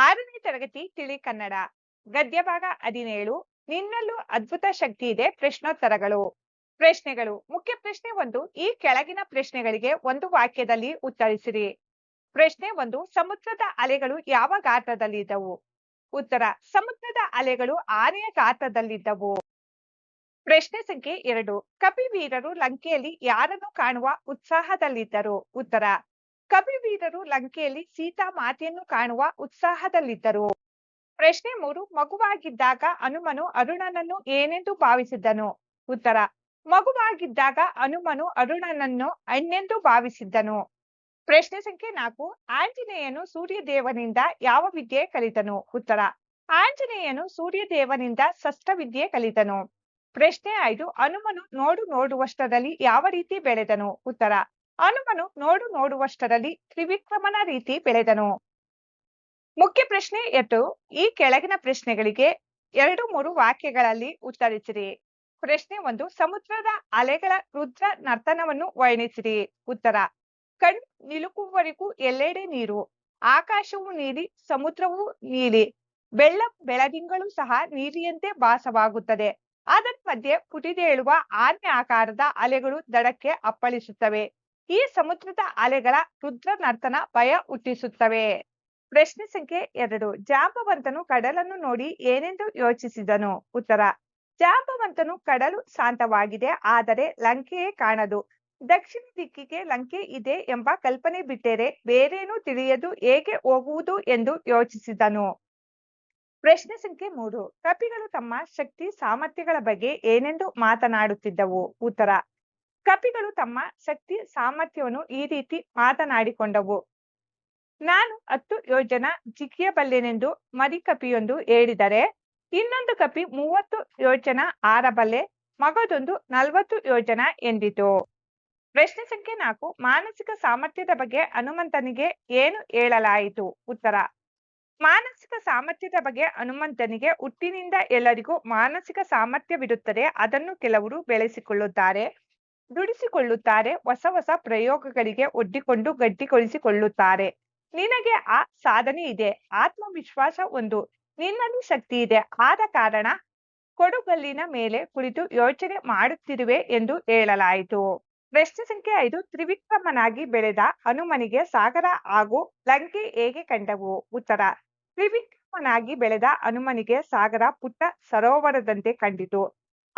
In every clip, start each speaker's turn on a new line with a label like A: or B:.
A: ಆರನೇ ತರಗತಿ ತಿಳಿ ಕನ್ನಡ ಗದ್ಯ ಭಾಗ ಹದಿನೇಳು. ನಿನ್ನಲ್ಲೂ ಅದ್ಭುತ ಶಕ್ತಿ ಇದೆ ಪ್ರಶ್ನೋತ್ತರಗಳು. ಪ್ರಶ್ನೆಗಳು. ಮುಖ್ಯ ಪ್ರಶ್ನೆ ಒಂದು, ಈ ಕೆಳಗಿನ ಪ್ರಶ್ನೆಗಳಿಗೆ ಒಂದು ವಾಕ್ಯದಲ್ಲಿ ಉತ್ತರಿಸಿರಿ. ಪ್ರಶ್ನೆ ಒಂದು, ಸಮುದ್ರದ ಅಲೆಗಳು ಯಾವ ಗಾತ್ರದಲ್ಲಿದ್ದವು? ಉತ್ತರ, ಸಮುದ್ರದ ಅಲೆಗಳು ಆನೆಯ ಗಾತ್ರದಲ್ಲಿದ್ದವು. ಪ್ರಶ್ನೆ ಸಂಖ್ಯೆ ಎರಡು, ಕಪಿವೀರರು ಲಂಕೆಯಲ್ಲಿ ಯಾರನ್ನು ಕಾಣುವ ಉತ್ಸಾಹದಲ್ಲಿದ್ದರು? ಉತ್ತರ ಕಪಿವೀರರು ಲಂಕೆಯಲ್ಲಿ ಸೀತಾ ಮಾತೆಯನ್ನು ಕಾಣುವ ಉತ್ಸಾಹದಲ್ಲಿದ್ದರು. ಪ್ರಶ್ನೆ ಮೂರು, ಮಗುವಾಗಿದ್ದಾಗ ಹನುಮನು ಅರುಣನನ್ನು ಏನೆಂದು ಭಾವಿಸಿದ್ದನು? ಉತ್ತರ, ಮಗುವಾಗಿದ್ದಾಗ ಹನುಮನು ಅರುಣನನ್ನು ಅಣ್ಣೆಂದು ಭಾವಿಸಿದ್ದನು. ಪ್ರಶ್ನೆ ಸಂಖ್ಯೆ ನಾಲ್ಕು, ಆಂಜನೇಯನು ಸೂರ್ಯದೇವನಿಂದ ಯಾವ ವಿದ್ಯೆ ಕಲಿತನು? ಉತ್ತರ, ಆಂಜನೇಯನು ಸೂರ್ಯದೇವನಿಂದ ಷಷ್ಠ ವಿದ್ಯೆ ಕಲಿತನು. ಪ್ರಶ್ನೆ ಐದು ಹನುಮನು ನೋಡು ನೋಡುವಷ್ಟರಲ್ಲಿ ಯಾವ ರೀತಿ ಬೆಳೆದನು? ಉತ್ತರ ಹನುಮನು ನೋಡು ನೋಡುವಷ್ಟರಲ್ಲಿ ತ್ರಿವಿಕ್ರಮನ ರೀತಿ ಬೆಳೆದನು. ಮುಖ್ಯ ಪ್ರಶ್ನೆ ಎತ್ತು ಈ ಕೆಳಗಿನ ಪ್ರಶ್ನೆಗಳಿಗೆ ಎರಡು ಮೂರು ವಾಕ್ಯಗಳಲ್ಲಿ ಉತ್ತರಿಸಿರಿ. ಪ್ರಶ್ನೆ ಒಂದು, ಸಮುದ್ರದ ಅಲೆಗಳ ರುದ್ರ ನರ್ತನವನ್ನು ವರ್ಣಿಸಿರಿ. ಉತ್ತರ, ಕಣ್ ನಿಲುಕುವವರೆಗೂ ಎಲ್ಲೆಡೆ ನೀರು, ಆಕಾಶವು ನೀಲಿ, ಸಮುದ್ರವೂ ನೀಲಿ, ಬೆಳ್ಳ ಬೆಳದಿಂಗಳು ಸಹ ನೀಲಿಯಂತೆ ಭಾಸವಾಗುತ್ತದೆ. ಅದರ ಮಧ್ಯೆ ಪುಟಿದೇಳುವ ಆನೆ ಆಕಾರದ ಅಲೆಗಳು ದಡಕ್ಕೆ ಅಪ್ಪಳಿಸುತ್ತವೆ. ಈ ಸಮುದ್ರದ ಅಲೆಗಳ ರುದ್ರ ನರ್ತನ ಭಯ ಹುಟ್ಟಿಸುತ್ತವೆ. ಪ್ರಶ್ನೆ ಸಂಖ್ಯೆ ಎರಡು. ಜಾಂಬವಂತನು ಕಡಲನ್ನು ನೋಡಿ ಏನೆಂದು ಯೋಚಿಸಿದನು? ಉತ್ತರ, ಜಾಂಬವಂತನು ಕಡಲು ಶಾಂತವಾಗಿದೆ, ಆದರೆ ಲಂಕೆಯೇ ಕಾಣದು. ದಕ್ಷಿಣ ದಿಕ್ಕಿಗೆ ಲಂಕೆ ಇದೆ ಎಂಬ ಕಲ್ಪನೆ ಬಿಟ್ಟರೆ ಬೇರೇನೂ ತಿಳಿಯದು ಹೇಗೆ ಹೋಗುವುದು ಎಂದು ಯೋಚಿಸಿದನು. ಪ್ರಶ್ನೆ ಸಂಖ್ಯೆ ಮೂರು. ಕಪಿಗಳು ತಮ್ಮ ಶಕ್ತಿ ಸಾಮರ್ಥ್ಯಗಳ ಬಗ್ಗೆ ಏನೆಂದು ಮಾತನಾಡುತ್ತಿದ್ದವು? ಉತ್ತರ ಕಪಿಗಳು ತಮ್ಮ ಶಕ್ತಿ, ಸಾಮರ್ಥ್ಯವನ್ನು ಈ ರೀತಿ ಮಾತನಾಡಿಕೊಂಡವು. ನಾನು ಹತ್ತು ಯೋಜನ ಜಿಗಿಯಬಲ್ಲೆನೆಂದು ಮರಿಕಪಿಯೊಂದು ಹೇಳಿದರೆ, ಇನ್ನೊಂದು ಕಪಿ ಮೂವತ್ತು ಯೋಜನ ಆರಬಲ್ಲೆ, ಮಗದೊಂದು ನಲವತ್ತು ಯೋಜನ ಎಂದಿತು. ಪ್ರಶ್ನೆ ಸಂಖ್ಯೆ ನಾಲ್ಕು, ಮಾನಸಿಕ ಸಾಮರ್ಥ್ಯದ ಬಗ್ಗೆ ಹನುಮಂತನಿಗೆ ಏನು ಹೇಳಲಾಯಿತು? ಉತ್ತರ, ಮಾನಸಿಕ ಸಾಮರ್ಥ್ಯದ ಬಗ್ಗೆ ಹನುಮಂತನಿಗೆ ಹುಟ್ಟಿನಿಂದ ಎಲ್ಲರಿಗೂ ಮಾನಸಿಕ ಸಾಮರ್ಥ್ಯವಿರುತ್ತದೆ, ಅದನ್ನು ಕೆಲವರು ಬೆಳೆಸಿಕೊಳ್ಳುತ್ತಾರೆ. ದುಡಿಸಿಕೊಳ್ಳುತ್ತಾರೆ, ಹೊಸ ಹೊಸ ಪ್ರಯೋಗಗಳಿಗೆ ಒಡ್ಡಿಕೊಂಡು ಗಟ್ಟಿಗೊಳಿಸಿಕೊಳ್ಳುತ್ತಾರೆ. ನಿನಗೆ ಆ ಸಾಧನೆ ಇದೆ, ಆತ್ಮವಿಶ್ವಾಸ ಒಂದು. ನಿನ್ನಲ್ಲಿ ಶಕ್ತಿ ಇದೆ, ಆದ ಕಾರಣ ಕೊಡುಗಲ್ಲಿನ ಮೇಲೆ ಕುಳಿತು ಯೋಚನೆ ಮಾಡುತ್ತಿರುವೆ ಎಂದು ಹೇಳಲಾಯಿತು. ಪ್ರಶ್ನೆ ಸಂಖ್ಯೆ ಐದು, ತ್ರಿವಿಕ್ರಮನಾಗಿ ಬೆಳೆದ ಹನುಮನಿಗೆ ಸಾಗರ ಹಾಗೂ ಲಂಕೆ ಹೇಗೆ ಕಂಡವು? ಉತ್ತರ, ತ್ರಿವಿಕ್ರಮನಾಗಿ ಬೆಳೆದ ಹನುಮನಿಗೆ ಸಾಗರ ಪುಟ್ಟ ಸರೋವರದಂತೆ ಕಂಡಿತು.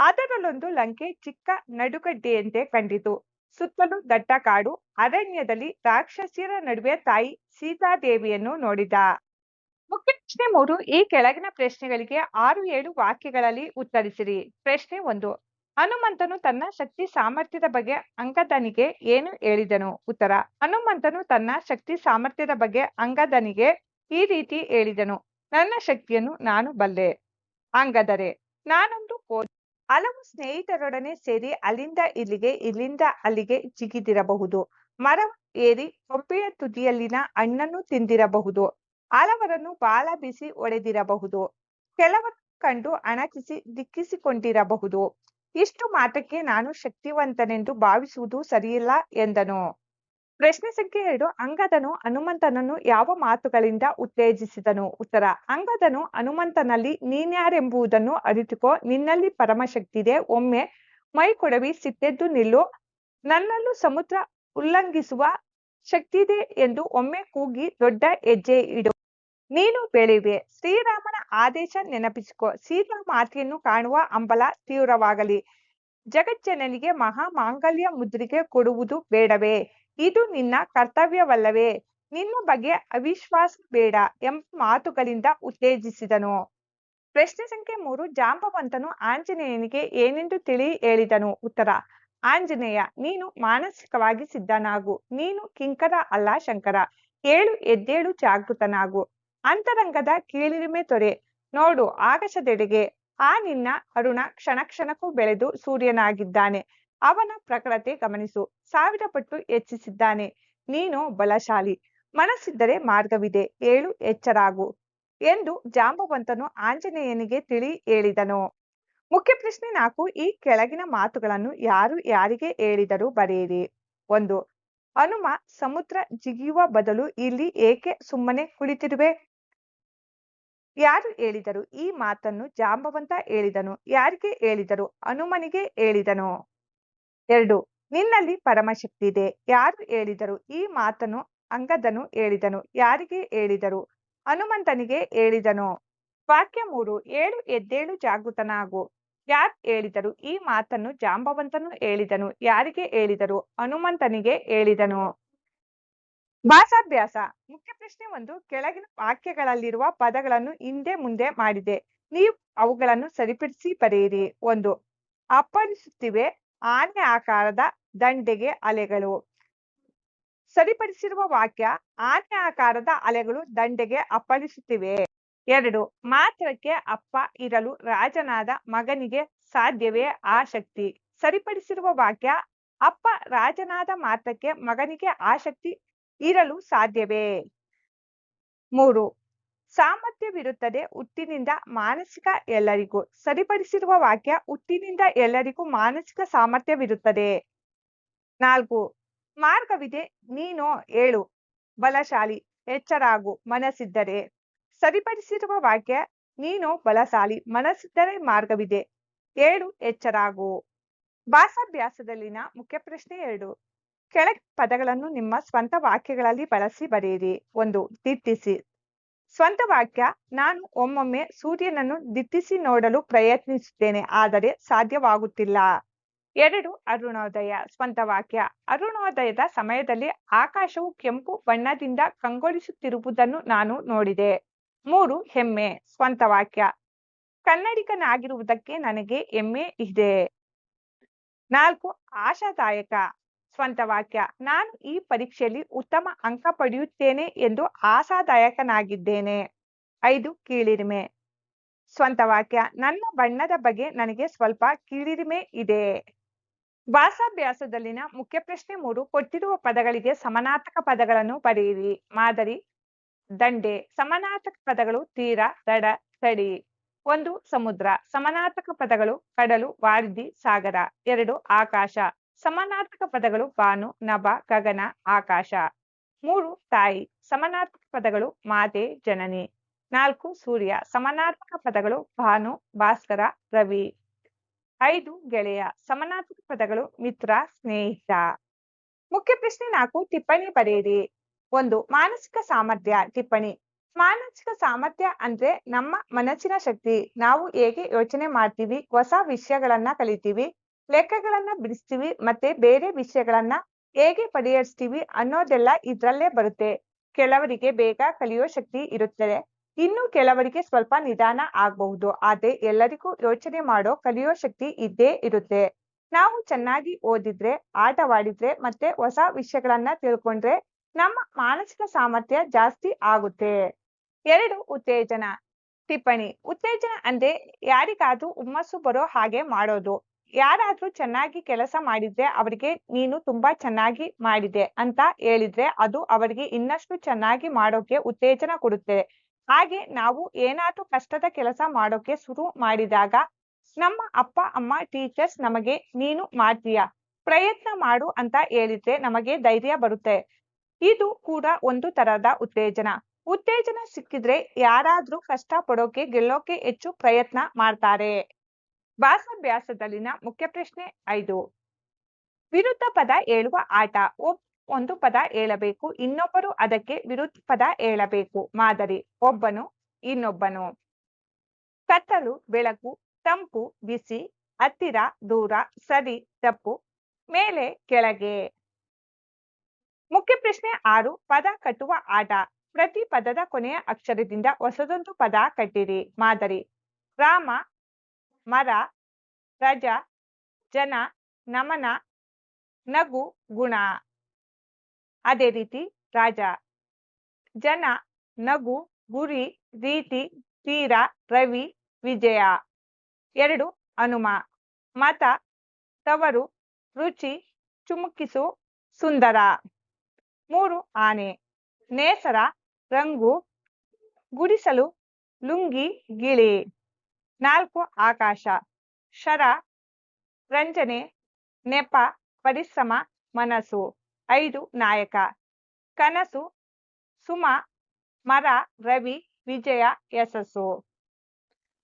A: ಅದರಲ್ಲೊಂದು ಲಂಕೆ ಚಿಕ್ಕ ನಡುಗಡ್ಡೆಯಂತೆ ಕಂಡಿತು. ಸುತ್ತಲೂ ದಟ್ಟ ಕಾಡು, ಅರಣ್ಯದಲ್ಲಿ ರಾಕ್ಷಸಿಯರ ನಡುವೆ ತಾಯಿ ಸೀತಾದೇವಿಯನ್ನು ನೋಡಿದ. ಮುಖ್ಯ ಪ್ರಶ್ನೆ ಮೂರು, ಈ ಕೆಳಗಿನ ಪ್ರಶ್ನೆಗಳಿಗೆ ಆರು ಏಳು ವಾಕ್ಯಗಳಲ್ಲಿ ಉತ್ತರಿಸಿರಿ. ಪ್ರಶ್ನೆ ಒಂದು, ಹನುಮಂತನು ತನ್ನ ಶಕ್ತಿ ಸಾಮರ್ಥ್ಯದ ಬಗ್ಗೆ ಅಂಗದನಿಗೆ ಏನು ಹೇಳಿದನು? ಉತ್ತರ, ಹನುಮಂತನು ತನ್ನ ಶಕ್ತಿ ಸಾಮರ್ಥ್ಯದ ಬಗ್ಗೆ ಅಂಗದನಿಗೆ ಈ ರೀತಿ ಹೇಳಿದನು, ನನ್ನ ಶಕ್ತಿಯನ್ನು ನಾನು ಬಲ್ಲೆ. ಅಂಗದರೆ, ನಾನೊಂದು ಕೋತಿ ಹಲವು ಸ್ನೇಹಿತರೊಡನೆ ಸೇರಿ ಅಲ್ಲಿಂದ ಇಲ್ಲಿಗೆ, ಇಲ್ಲಿಂದ ಅಲ್ಲಿಗೆ ಜಿಗಿದಿರಬಹುದು. ಮರ ಏರಿ ಕೊಂಪೆಯ ತುದಿಯಲ್ಲಿನ ಹಣ್ಣನ್ನು ತಿಂದಿರಬಹುದು. ಹಲವರನ್ನು ಬಾಲ ಬಿಸಿ ಒಡೆದಿರಬಹುದು. ಕೆಲವರು ಕಂಡು ಅಣಕಿಸಿ ದಿಕ್ಕಿಸಿಕೊಂಡಿರಬಹುದು. ಇಷ್ಟು ಮಾತಕ್ಕೆ ನಾನು ಶಕ್ತಿವಂತನೆಂದು ಭಾವಿಸುವುದು ಸರಿಯಿಲ್ಲ ಎಂದನು. ಪ್ರಶ್ನೆ ಸಂಖ್ಯೆ ಎರಡು, ಅಂಗದನು ಹನುಮಂತನನ್ನು ಯಾವ ಮಾತುಗಳಿಂದ ಉತ್ತೇಜಿಸಿದನು? ಉತ್ತರ, ಅಂಗದನು ಹನುಮಂತನಲ್ಲಿ ನೀನ್ಯಾರೆಂಬುದನ್ನು ಅರಿತುಕೋ. ನಿನ್ನಲ್ಲಿ ಪರಮಶಕ್ತಿದೆ ಒಮ್ಮೆ ಮೈ ಕೊಡವಿ ಸಿಟ್ಟೆದ್ದು ನಿಲ್ಲು. ನನ್ನಲ್ಲೂ ಸಮುದ್ರ ಉಲ್ಲಂಘಿಸುವ ಶಕ್ತಿದೆ ಎಂದು ಒಮ್ಮೆ ಕೂಗಿ ದೊಡ್ಡ ಹೆಜ್ಜೆ ಇಡು. ನೀನು ಬೆಳೆಯುವೆ ಶ್ರೀರಾಮನ ಆದೇಶ ನೆನಪಿಸಿಕೊ. ಸೀತಾ ಮಾತೆಯನ್ನು ಕಾಣುವ ಅಂಬಲ ತೀವ್ರವಾಗಲಿ. ಜಗಜ್ಜನನಿಗೆ ಮಹಾ ಮಾಂಗಲ್ಯ ಮುದ್ರಿಕೆ ಕೊಡುವುದು ಬೇಡವೇ? ಇದು ನಿನ್ನ ಕರ್ತವ್ಯವಲ್ಲವೇ. ನಿನ್ನ ಬಗ್ಗೆ ಅವಿಶ್ವಾಸ ಬೇಡ ಎಂಬ ಮಾತುಗಳಿಂದ ಉತ್ತೇಜಿಸಿದನು. ಪ್ರಶ್ನೆ ಸಂಖ್ಯೆ ಮೂರು, ಜಾಂಬವಂತನು ಆಂಜನೇಯನಿಗೆ ಏನೆಂದು ತಿಳಿ ಹೇಳಿದನು. ಉತ್ತರ, ಆಂಜನೇಯ, ನೀನು ಮಾನಸಿಕವಾಗಿ ಸಿದ್ಧನಾಗು. ನೀನು ಕಿಂಕರ ಅಲ್ಲ ಶಂಕರ. ಏಳು, ಎದ್ದೇಳು, ಜಾಗೃತನಾಗು. ಅಂತರಂಗದ ಕೀಳಿರಿಮೆ ತೊರೆ. ನೋಡು, ಆಗಸದೆಡೆಗೆ ಆ ನಿನ್ನ ಅರುಣ ಕ್ಷಣ ಕ್ಷಣಕ್ಕೂ ಬೆಳೆದು ಸೂರ್ಯನಾಗಿದ್ದಾನೆ. ಅವನ ಪ್ರಖರತೆ ಗಮನಿಸು. ಸಾವಿರ ಪಟ್ಟು ಹೆಚ್ಚಿಸಿದ್ದಾನೆ. ನೀನು ಬಲಶಾಲಿ. ಮನಸ್ಸಿದ್ದರೆ ಮಾರ್ಗವಿದೆ. ಏಳು, ಎಚ್ಚರಾಗು ಎಂದು ಜಾಂಬವಂತನು ಆಂಜನೇಯನಿಗೆ ತಿಳಿ ಹೇಳಿದನು. ಮುಖ್ಯ ಪ್ರಶ್ನೆ ನಾಲ್ಕು, ಈ ಕೆಳಗಿನ ಮಾತುಗಳನ್ನು ಯಾರು ಯಾರಿಗೆ ಹೇಳಿದರು ಬರೆಯಿರಿ. ಒಂದು, ಹನುಮ ಸಮುದ್ರ ಜಿಗಿಯುವ ಬದಲು ಇಲ್ಲಿ ಏಕೆ ಸುಮ್ಮನೆ ಕುಳಿತಿರುವೆ? ಯಾರು ಹೇಳಿದರು? ಈ ಮಾತನ್ನು ಜಾಂಬವಂತ ಹೇಳಿದನು. ಯಾರಿಗೆ ಹೇಳಿದರು? ಹನುಮನಿಗೆ ಹೇಳಿದನು. ಎರಡು. ನಿನ್ನಲ್ಲಿ ಪರಮಶಕ್ತಿ ಇದೆ. ಯಾರು ಹೇಳಿದರು? ಈ ಮಾತನ್ನು ಅಂಗದನು ಹೇಳಿದನು. ಯಾರಿಗೆ ಹೇಳಿದರು? ಹನುಮಂತನಿಗೆ ಹೇಳಿದನು. ವಾಕ್ಯ ಮೂರು. ಏಳು ಎದ್ದೇಳು ಜಾಗೃತನಾಗು. ಯಾರು ಹೇಳಿದರು? ಈ ಮಾತನ್ನು ಜಾಂಬವಂತನು ಹೇಳಿದನು. ಯಾರಿಗೆ ಹೇಳಿದರು? ಹನುಮಂತನಿಗೆ ಹೇಳಿದನು. ಭಾಷಾಭ್ಯಾಸ. ಮುಖ್ಯ ಪ್ರಶ್ನೆ ಒಂದು. ಕೆಳಗಿನ ವಾಕ್ಯಗಳಲ್ಲಿರುವ ಪದಗಳನ್ನು ಹಿಂದೆ ಮುಂದೆ ಮಾಡಿದೆ. ನೀವು ಅವುಗಳನ್ನು ಸರಿಪಡಿಸಿ ಬರೆಯಿರಿ. ಒಂದು. ಅಪ್ಪಳಿಸುತ್ತಿವೆ. ಆನೆ ಆಕಾರದ ದಂಡೆಗೆ ಅಲೆಗಳು. ಸರಿಪಡಿಸಿರುವ ವಾಕ್ಯ, ಆನೆ ಆಕಾರದ ಅಲೆಗಳು ದಂಡೆಗೆ ಅಪ್ಪಳಿಸುತ್ತಿವೆ. ಎರಡು, ಮಾತ್ರಕ್ಕೆ ಅಪ್ಪ ಇರಲು ರಾಜನಾದ ಮಗನಿಗೆ ಸಾಧ್ಯವೇ ಆ ಶಕ್ತಿ. ಸರಿಪಡಿಸಿರುವ ವಾಕ್ಯ, ಅಪ್ಪ ರಾಜನಾದ ಮಾತ್ರಕ್ಕೆ ಮಗನಿಗೆ ಆ ಶಕ್ತಿ ಇರಲು ಸಾಧ್ಯವೇ. ಮೂರು ಸಾಮರ್ಥ್ಯವಿರುತ್ತದೆ ಹುಟ್ಟಿನಿಂದ ಮಾನಸಿಕ ಎಲ್ಲರಿಗೂ. ಸರಿಪಡಿಸಿರುವ ವಾಕ್ಯ, ಹುಟ್ಟಿನಿಂದ ಎಲ್ಲರಿಗೂ ಮಾನಸಿಕ ಸಾಮರ್ಥ್ಯವಿರುತ್ತದೆ. ನಾಲ್ಕು, ಮಾರ್ಗವಿದೆ, ನೀನು ಏಳು ಬಲಶಾಲಿ, ಎಚ್ಚರಾಗು, ಮನಸ್ಸಿದ್ದರೆ. ಸರಿಪಡಿಸಿರುವ ವಾಕ್ಯ, ನೀನು ಬಲಶಾಲಿ, ಮನಸ್ಸಿದ್ದರೆ ಮಾರ್ಗವಿದೆ ಏಳು ಎಚ್ಚರಾಗು. ಭಾಸಾಭ್ಯಾಸದಲ್ಲಿನ ಮುಖ್ಯ ಪ್ರಶ್ನೆ ಎರಡು. ಕೆಳ ಪದಗಳನ್ನು ನಿಮ್ಮ ಸ್ವಂತ ವಾಕ್ಯಗಳಲ್ಲಿ ಬಳಸಿ ಬರೆಯಿರಿ. ಒಂದು ದಿಟ್ಟಿಸಿ ಸ್ವಂತ ವಾಕ್ಯ, ನಾನು ಒಮ್ಮೊಮ್ಮೆ ಸೂರ್ಯನನ್ನು ದಿಟ್ಟಿಸಿ ನೋಡಲು ಪ್ರಯತ್ನಿಸುತ್ತೇನೆ, ಆದರೆ ಸಾಧ್ಯವಾಗುತ್ತಿಲ್ಲ. ಎರಡು, ಅರುಣೋದಯ, ಸ್ವಂತ ವಾಕ್ಯ. ಅರುಣೋದಯದ ಸಮಯದಲ್ಲಿ ಆಕಾಶವು ಕೆಂಪು ಬಣ್ಣದಿಂದ ಕಂಗೊಳಿಸುತ್ತಿರುವುದನ್ನು ನಾನು ನೋಡಿದೆ. ಮೂರು, ಹೆಮ್ಮೆ, ಸ್ವಂತ ವಾಕ್ಯ. ಕನ್ನಡಿಗನಾಗಿರುವುದಕ್ಕೆ ನನಗೆ ಹೆಮ್ಮೆ ಇದೆ. ನಾಲ್ಕು, ಆಶಾದಾಯಕ. ಸ್ವಂತ ವಾಕ್ಯ. ನಾನು ಈ ಪರೀಕ್ಷೆಯಲ್ಲಿ ಉತ್ತಮ ಅಂಕ ಪಡೆಯುತ್ತೇನೆ ಎಂದು ಆಶಾದಾಯಕನಾಗಿದ್ದೇನೆ ಐದು, ಕೀಳಿರಿಮೆ. ಸ್ವಂತ ವಾಕ್ಯ. ನನ್ನ ಬಣ್ಣದ ಬಗ್ಗೆ ನನಗೆ ಸ್ವಲ್ಪ ಕೀಳಿರಿಮೆ ಇದೆ. ಭಾಷಾಭ್ಯಾಸದಲ್ಲಿನ ಮುಖ್ಯ ಪ್ರಶ್ನೆ ಮೂರು, ಕೊಟ್ಟಿರುವ ಪದಗಳಿಗೆ ಸಮಾನಾರ್ಥಕ ಪದಗಳನ್ನು ಬರೆಯಿರಿ. ಮಾದರಿ, ದಂಡೆ. ಸಮಾನಾರ್ಥಕ ಪದಗಳು ತೀರ ದಡ ತಡಿ. ಒಂದು, ಸಮುದ್ರ. ಸಮಾನಾರ್ಥಕ ಪದಗಳು ಕಡಲು ವಾರಿಧಿ ಸಾಗರ. ಎರಡು, ಆಕಾಶ. ಸಮಾನಾರ್ಥಕ ಪದಗಳು ಬಾನು, ನಭ, ಗಗನ, ಆಕಾಶ. ಮೂರು, ತಾಯಿ. ಸಮಾನಾರ್ಥಕ ಪದಗಳು ಮಾತೆ, ಜನನಿ. ನಾಲ್ಕು, ಸೂರ್ಯ. ಸಮಾನಾರ್ಥಕ ಪದಗಳು ಭಾನು, ಭಾಸ್ಕರ, ರವಿ. ಐದು, ಗೆಳೆಯ. ಸಮಾನಾರ್ಥಕ ಪದಗಳು ಮಿತ್ರ, ಸ್ನೇಹಿತ. ಮುಖ್ಯ ಪ್ರಶ್ನೆ ನಾಲ್ಕು, ಟಿಪ್ಪಣಿ ಬರೆಯಿರಿ ಒಂದು, ಮಾನಸಿಕ ಸಾಮರ್ಥ್ಯ, ಟಿಪ್ಪಣಿ. ಮಾನಸಿಕ ಸಾಮರ್ಥ್ಯ ಅಂದ್ರೆ ನಮ್ಮ ಮನಸ್ಸಿನ ಶಕ್ತಿ. ನಾವು ಹೇಗೆ ಯೋಚನೆ ಮಾಡ್ತೀವಿ, ಹೊಸ ವಿಷಯಗಳನ್ನ ಕಲಿತೀವಿ ಲೆಕ್ಕಗಳನ್ನ ಬಿಡಿಸ್ತೀವಿ, ಮತ್ತೆ ಬೇರೆ ವಿಷಯಗಳನ್ನ ಹೇಗೆ ಪರಿಹರಿಸ್ತೀವಿ ಅನ್ನೋದೆಲ್ಲ ಇದ್ರಲ್ಲೇ ಬರುತ್ತೆ. ಕೆಲವರಿಗೆ ಬೇಗ ಕಲಿಯೋ ಶಕ್ತಿ ಇರುತ್ತದೆ. ಇನ್ನು ಕೆಲವರಿಗೆ ಸ್ವಲ್ಪ ನಿಧಾನ ಆಗಬಹುದು, ಆದ್ರೆ ಎಲ್ಲರಿಗೂ ಯೋಚನೆ ಮಾಡೋ, ಕಲಿಯೋ ಶಕ್ತಿ ಇದ್ದೇ ಇರುತ್ತೆ. ನಾವು ಚೆನ್ನಾಗಿ ಓದಿದ್ರೆ, ಆಟವಾಡಿದ್ರೆ, ಮತ್ತೆ ಹೊಸ ವಿಷಯಗಳನ್ನ ತಿಳ್ಕೊಂಡ್ರೆ ನಮ್ಮ ಮಾನಸಿಕ ಸಾಮರ್ಥ್ಯ ಜಾಸ್ತಿ ಆಗುತ್ತೆ. ಎರಡು ಉತ್ತೇಜನ, ಟಿಪ್ಪಣಿ. ಉತ್ತೇಜನ ಅಂದ್ರೆ ಯಾರಿಗಾದ್ರೂ ಹುಮ್ಮಸ್ಸು ಬರೋ ಹಾಗೆ ಮಾಡೋದು. ಯಾರಾದ್ರೂ ಚೆನ್ನಾಗಿ ಕೆಲಸ ಮಾಡಿದ್ರೆ ಅವರಿಗೆ ನೀನು ತುಂಬಾ ಚೆನ್ನಾಗಿ ಮಾಡಿದೆ ಅಂತ ಹೇಳಿದ್ರೆ ಅದು ಅವರಿಗೆ ಇನ್ನಷ್ಟು ಚೆನ್ನಾಗಿ ಮಾಡೋಕೆ ಉತ್ತೇಜನ ಕೊಡುತ್ತೆ. ಹಾಗೆ ನಾವು ಏನಾದ್ರೂ ಕಷ್ಟದ ಕೆಲಸ ಮಾಡೋಕೆ ಶುರು ಮಾಡಿದಾಗ ನಮ್ಮ ಅಪ್ಪ, ಅಮ್ಮ ಟೀಚರ್ಸ್ ನಮಗೆ, ನೀನು ಮಾಡ್ತೀಯ? ಪ್ರಯತ್ನ ಮಾಡು ಅಂತ ಹೇಳಿದ್ರೆ ನಮಗೆ ಧೈರ್ಯ ಬರುತ್ತೆ. ಇದು ಕೂಡ ಒಂದು ತರಹದ ಉತ್ತೇಜನ. ಉತ್ತೇಜನ ಸಿಕ್ಕಿದ್ರೆ ಯಾರಾದ್ರೂ ಕಷ್ಟ ಪಡೋಕೆ ಗೆಲ್ಲೋಕೆ ಹೆಚ್ಚು ಪ್ರಯತ್ನ ಮಾಡ್ತಾರೆ. ಭಾಷಾಭ್ಯಾಸದಲ್ಲಿನ ಮುಖ್ಯ ಪ್ರಶ್ನೆ ಐದು. ವಿರುದ್ಧ ಪದ ಹೇಳುವ ಆಟ. ಒಂದು ಪದ ಹೇಳಬೇಕು. ಇನ್ನೊಬ್ಬರು ಅದಕ್ಕೆ ವಿರುದ್ಧ ಪದ ಹೇಳಬೇಕು. ಮಾದರಿ. ಒಬ್ಬನು, ಇನ್ನೊಬ್ಬನು. ಕತ್ತಲು, ಬೆಳಕು, ತಂಪು, ಬಿಸಿ, ಹತ್ತಿರ, ದೂರ, ಸರಿ, ತಪ್ಪು, ಮೇಲೆ, ಕೆಳಗೆ. ಮುಖ್ಯ ಪ್ರಶ್ನೆ ಆರು. ಪದ ಕಟ್ಟುವ ಆಟ. ಪ್ರತಿ ಪದದ ಕೊನೆಯ ಅಕ್ಷರದಿಂದ ಹೊಸದೊಂದು ಪದ ಕಟ್ಟಿರಿ. ಮಾದರಿ. ರಾಮ ಮರ, ರಜ, ಜನ, ನಮನ, ನಗು, ಗುಣ. ಅದೇ ರೀತಿ ರಾಜ. ಜನ, ನಗು, ಗುರಿ, ರೀತಿ, ತೀರ, ರವಿ, ವಿಜಯ. ಎರಡು ಹನುಮ ಮತ, ತವರು, ರುಚಿ, ಚುಮುಕಿಸು, ಸುಂದರ. ಮೂರು, ಆನೆ. ನೇಸರ, ರಂಗು, ಗುಡಿಸಲು, ಲುಂಗಿ, ಗಿಳಿ. ನಾಲ್ಕು, ಆಕಾಶ. ಶರ, ರಂಜನೆ. ನೆಪ, ಪರಿಶ್ರಮ, ಮನಸ್ಸು. ಐದು, ನಾಯಕ. ಕನಸು, ಸುಮ, ಮರ, ರವಿ, ವಿಜಯ, ಯಶಸ್ಸು.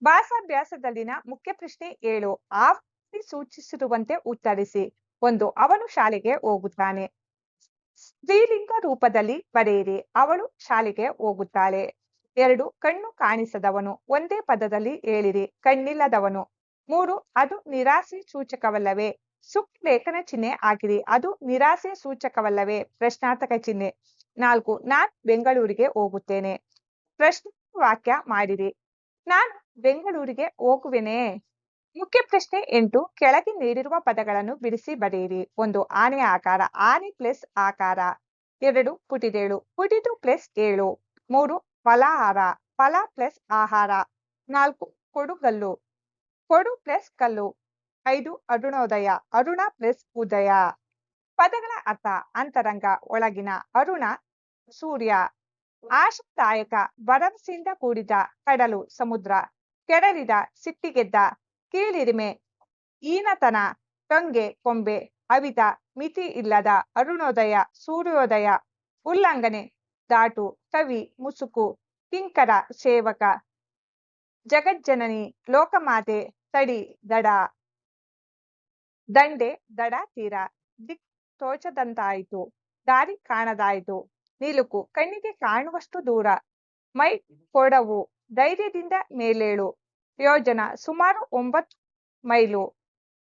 A: ಭಾಷಾಭ್ಯಾಸದಲ್ಲಿನ ಮುಖ್ಯ ಪ್ರಶ್ನೆ ಏಳು. ಆವೃತ್ತಿ ಸೂಚಿಸಿರುವಂತೆ ಉತ್ತರಿಸಿ. ಒಂದು, ಅವನು ಶಾಲೆಗೆ ಹೋಗುತ್ತಾನೆ. ಸ್ತ್ರೀಲಿಂಗ ರೂಪದಲ್ಲಿ ಬರೆಯಿರಿ. ಅವಳು ಶಾಲೆಗೆ ಹೋಗುತ್ತಾಳೆ. ಎರಡು, ಕಣ್ಣು ಕಾಣಿಸದವನು. ಒಂದೇ ಪದದಲ್ಲಿ ಹೇಳಿರಿ, ಕಣ್ಣಿಲ್ಲದವನು. ಮೂರು, ಅದು ನಿರಾಸೆ ಸೂಚಕವಲ್ಲವೇ. ಸುಕ್ ಲೇಖನ ಚಿಹ್ನೆ ಆಗಿರಿ, ಅದು ನಿರಾಸೆ ಸೂಚಕವಲ್ಲವೇ. ಪ್ರಶ್ನಾರ್ಥಕ ಚಿಹ್ನೆ. ನಾಲ್ಕು, ನಾನ್ ಬೆಂಗಳೂರಿಗೆ ಹೋಗುತ್ತೇನೆ. ಪ್ರಶ್ನೆ ವಾಕ್ಯ ಮಾಡಿರಿ. ನಾನು ಬೆಂಗಳೂರಿಗೆ ಹೋಗುವೆನೆ. ಮುಖ್ಯ ಪ್ರಶ್ನೆ ಎಂಟು, ಕೆಳಗೆ ನೀಡಿರುವ ಪದಗಳನ್ನು ಬಿಡಿಸಿ ಬರೆಯಿರಿ. ಒಂದು, ಆನೆ ಆಕಾರ, ಆನೆ ಪ್ಲಸ್ ಆಕಾರ. ಎರಡು, ಪುಟಿದೇಳು. ಪುಟಿದು ಪ್ಲಸ್ ಏಳು. ಮೂರು ಫಲಾಹಾರ, ಫಲ ಪ್ಲಸ್ ಆಹಾರ. ನಾಲ್ಕು ಕೊಡುಗಲ್ಲು ಕೊಡು ಪ್ಲಸ್ ಕಲ್ಲು. ಐದು, ಅರುಣೋದಯ. ಅರುಣ ಪ್ಲಸ್ ಉದಯ. ಪದಗಳ ಅರ್ಥ, ಅಂತರಂಗ, ಒಳಗಿನ ಅರುಣ, ಸೂರ್ಯ. ಆಶಾದಾಯಕ ಭರವಸೆಯಿಂದ ಕೂಡಿದ ಕಡಲು, ಸಮುದ್ರ. ಕೆರಳಿದ, ಸಿಟ್ಟಿಗೆದ್ದ, ಕೀಳಿರಿಮೆ ಈನತನ ಟೊಂಗೆ ಕೊಂಬೆ. ಅವಿತ ಮಿತಿ ಇಲ್ಲದ ಅರುಣೋದಯ, ಸೂರ್ಯೋದಯ. ಉಲ್ಲಂಘನೆ ದಾಟು. ಕವಿ ಮುಸುಕು, ಕಿಂಕರ ಸೇವಕ, ಜಗಜ್ಜನನಿ, ಲೋಕಮಾತೆ, ತಡಿ, ದಡ. ದಂಡೆ, ದಡ, ತೀರ. ದಿಕ್ ತೋಚದಂತಾಯಿತು. ದಾರಿ ಕಾಣದಾಯಿತು. ನಿಲುಕು, ಕಣ್ಣಿಗೆ ಕಾಣುವಷ್ಟು ದೂರ. ಮೈ ಕೊಡವು, ಧೈರ್ಯದಿಂದ ಮೇಲೇಳು. ಯೋಜನ, ಸುಮಾರು ಒಂಬತ್ತು ಮೈಲು.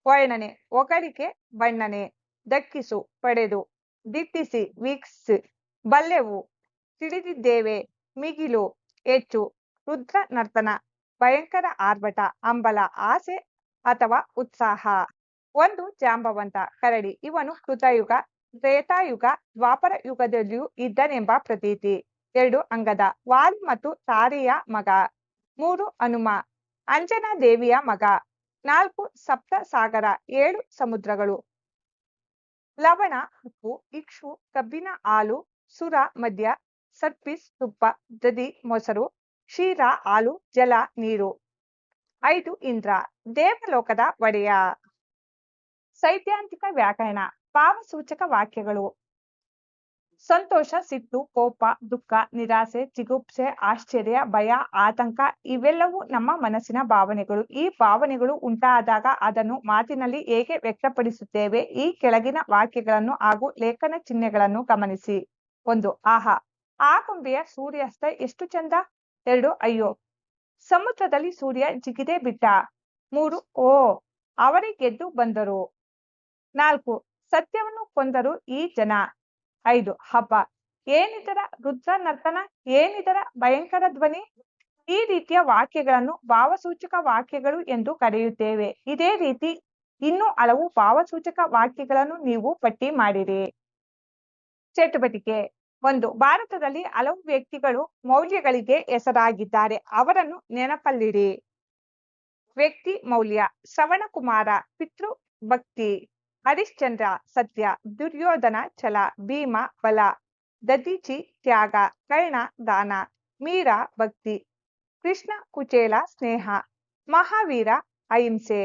A: ವರ್ಣನೆ ಒಗಳಿಕೆ ಬಣ್ಣನೆ. ದಕ್ಕಿಸು, ಪಡೆದು. ದಿಟ್ಟಿಸಿ, ವೀಕ್ಷಿಸಿ. ಬಲ್ಲೆವು ತಿಳಿದಿದ್ದೇವೆ. ಮಿಗಿಲು, ಹೆಚ್ಚು, ರುದ್ರ ನರ್ತನ, ಭಯಂಕರ ಆರ್ಭಟ ಅಂಬಲ ಆಸೆ ಅಥವಾ ಉತ್ಸಾಹ. ಒಂದು ಜಾಂಬವಂತ, ಕರಡಿ, ಇವನು ಕೃತಯುಗ, ತ್ರೇತಾಯುಗ, ದ್ವಾಪರ ಯುಗದಲ್ಲಿಯೂ ಇದ್ದನೆಂಬ ಪ್ರತೀತಿ. ಎರಡು ಅಂಗದ, ವಾಲ್ ಮತ್ತು ತಾರೆಯ ಮಗ. ಮೂರು ಹನುಮ ಅಂಜನಾ ದೇವಿಯ ಮಗ. ನಾಲ್ಕು ಸಪ್ತ ಸಾಗರ ಏಳು ಸಮುದ್ರಗಳು. ಲವಣ, ಉಪ್ಪು, ಇಕ್ಷು, ಕಬ್ಬಿನ, ಹಾಲು, ಸುರ, ಮದ್ಯ ಸರ್ಪಿಸ್ ತುಪ್ಪ ದದಿ ಮೊಸರು, ಕ್ಷೀರ, ಹಾಲು, ಜಲ, ನೀರು. ಐದು ಇಂದ್ರ, ದೇವಲೋಕದ ಒಡೆಯ. ಸೈದ್ಧಾಂತಿಕ ವ್ಯಾಕರಣ ಭಾವಸೂಚಕ ವಾಕ್ಯಗಳು. ಸಂತೋಷ, ಸಿಟ್ಟು, ಕೋಪ, ದುಃಖ, ನಿರಾಸೆ ಚಿಗುಪ್ಸೆ ಆಶ್ಚರ್ಯ, ಭಯ, ಆತಂಕ, ಇವೆಲ್ಲವೂ ನಮ್ಮ ಮನಸ್ಸಿನ ಭಾವನೆಗಳು. ಈ ಭಾವನೆಗಳು ಉಂಟಾದಾಗ ಅದನ್ನು ಮಾತಿನಲ್ಲಿ ಹೇಗೆ ವ್ಯಕ್ತಪಡಿಸುತ್ತೇವೆ? ಈ ಕೆಳಗಿನ ವಾಕ್ಯಗಳನ್ನು ಹಾಗೂ ಲೇಖನ ಚಿಹ್ನೆಗಳನ್ನು ಗಮನಿಸಿ. ಒಂದು, ಆಹಾ. ಆ ಕೊಂಬೆಯ ಸೂರ್ಯಾಸ್ತ ಎಷ್ಟು ಚಂದ? ಎರಡು. ಅಯ್ಯೋ. ಸಮುದ್ರದಲ್ಲಿ ಸೂರ್ಯ ಜಿಗಿದೆ ಬಿಟ್ಟ. ಮೂರು. ಓ. ಅವರೇ ಗೆದ್ದು ಬಂದರು. ನಾಲ್ಕು. ಸತ್ಯವನ್ನು ಕೊಂದರು ಈ ಜನ. ಐದು. ಹಬ್ಬ. ಏನಿದರ ರುದ್ರ ನರ್ತನ ಏನಿದರ ಭಯಂಕರ ಧ್ವನಿ? ಈ ರೀತಿಯ ವಾಕ್ಯಗಳನ್ನು ಭಾವಸೂಚಕ ವಾಕ್ಯಗಳು ಎಂದು ಕರೆಯುತ್ತೇವೆ. ಇದೇ ರೀತಿ ಇನ್ನೂ ಹಲವು ಭಾವಸೂಚಕ ವಾಕ್ಯಗಳನ್ನು ನೀವು ಪಟ್ಟಿ ಮಾಡಿರಿ. ಚಟುವಟಿಕೆ. ಒಂದು, ಭಾರತದಲ್ಲಿ ಹಲವು ವ್ಯಕ್ತಿಗಳು ಮೌಲ್ಯಗಳಿಗೆ ಹೆಸರಾಗಿದ್ದಾರೆ. ಅವರನ್ನು ನೆನಪಲ್ಲಿಡಿ. ವ್ಯಕ್ತಿ ಮೌಲ್ಯ, ಶ್ರವಣಕುಮಾರ, ಪಿತೃ ಭಕ್ತಿ, ಹರಿಶ್ಚಂದ್ರ, ಸತ್ಯ, ದುರ್ಯೋಧನ ಛಲ, ಭೀಮ, ಬಲ ದದೀಚಿ ತ್ಯಾಗ, ಕರ್ಣ, ದಾನ, ಮೀರಾ ಭಕ್ತಿ, ಕೃಷ್ಣ ಕುಚೇಲ ಸ್ನೇಹ, ಮಹಾವೀರ ಅಹಿಂಸೆ.